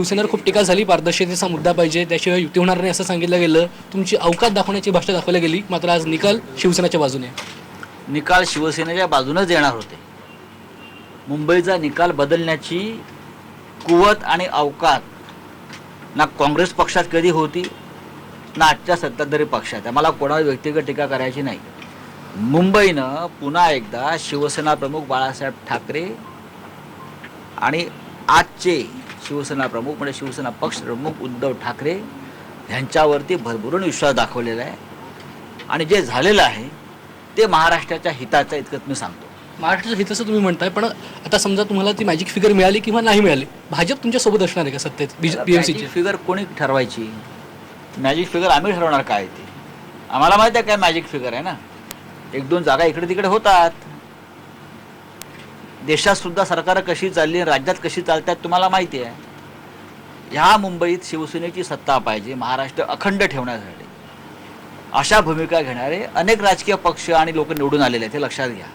शिवसेनेवर खूप टीका झाली पारदर्शकतेचा मुद्दा पाहिजे त्याशिवाय युती होणार नाही असं सांगितलं गेलं. तुमची अवकात दाखवण्याची भाषा दाखवली गेली. मात्र आज निकाल शिवसेनेच्या बाजूने निकाल शिवसेनेच्या बाजूनच येणार होते. मुंबईचा निकाल बदलण्याची कुवत आणि अवकात ना काँग्रेस पक्षात कधी होती ना आजच्या सत्ताधारी पक्षात आहे. मला कोणावर व्यक्तिगत टीका करायची नाही. मुंबईनं पुन्हा एकदा शिवसेना प्रमुख बाळासाहेब ठाकरे आणि आजचे शिवसेना प्रमुख म्हणजे शिवसेना पक्ष प्रमुख उद्धव ठाकरे ह्यांच्यावरती भरभरून विश्वास दाखवलेला आहे. आणि जे झालेलं आहे ते महाराष्ट्राच्या हिताचं इतकंच मी सांगतो. महाराष्ट्राच्या हिताचं तुम्ही म्हणताय पण आता समजा तुम्हाला ती मॅजिक फिगर मिळाली किंवा नाही मिळाली भाजप तुमच्यासोबत असणार आहे का सत्तेत बीएमसीची मॅजिक फिगर कोणी ठरवायची? मॅजिक फिगर आम्ही ठरवणार काय ते? आम्हाला माहिती आहे काय मॅजिक फिगर आहे ना? एक दोन जागा इकडे तिकडे होतात. देशात सुद्धा सरकारं कशी चालली राज्यात कशी चालतात तुम्हाला माहिती आहे. ह्या मुंबईत शिवसेनेची सत्ता पाहिजे महाराष्ट्र अखंड ठेवण्यासाठी. अशा भूमिका घेणारे अनेक राजकीय पक्ष आणि लोक निवडून आलेले आहेत हे लक्षात घ्या.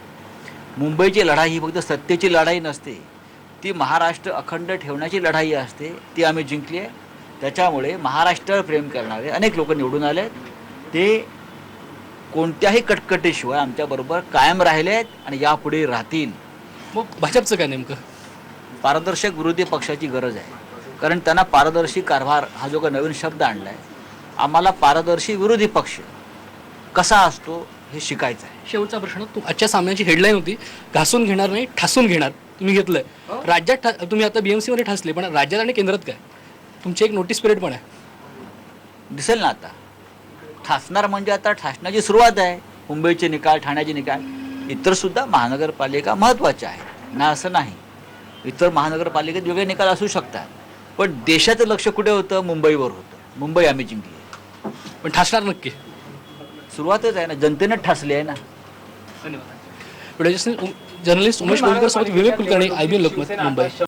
मुंबईची लढाई ही फक्त सत्तेची लढाई नसते ती महाराष्ट्र अखंड ठेवण्याची लढाई असते ती आम्ही जिंकली आहे. त्याच्यामुळे महाराष्ट्रावर प्रेम करणारे अनेक लोक निवडून आले आहेत. ते कोणत्याही कटकटीशिवाय आमच्याबरोबर कायम राहिले आहेत आणि यापुढे राहतील. मग भाजपचं काय नेमकं? पारदर्शक विरोधी पक्षाची गरज आहे. कारण त्यांना पारदर्शी कारभार हा जो काही नवीन शब्द आणला आहे आम्हाला पारदर्शी विरोधी पक्ष कसा असतो हे शिकायचं आहे शेवटचा प्रश्न तू आजच्या सामन्याची हेडलाईन होती घासून घेणार नाही ठासून घेणार तुम्ही घेतलंय. राज्यात ठा तुम्ही आता बीएमसी मध्ये ठासले पण राज्यात आणि केंद्रात काय? तुमची एक नोटीस पिरियड पण आहे. दिसेल ना आता. ठासणार म्हणजे आता ठासण्याची सुरुवात आहे. मुंबईचे निकाल ठाण्याचे निकाल इतर सुद्धा महानगरपालिका महत्त्वाच्या आहेत. ना असं नाही. इतर महानगरपालिकेत वेगळे निकाल असू शकतात. पण देशाचं लक्ष कुठे होतं? मुंबईवर होतं. मुंबई आम्ही जिंकली. पण ठासणार नक्की. सुरुवातच आहे ना. जनतेनं ठासली आहे ना. धन्यवाद. जर्नलिस्ट उमेश कोलकर सोबत विवेक कुलकर्णी आय बी लोकमत मुंबई.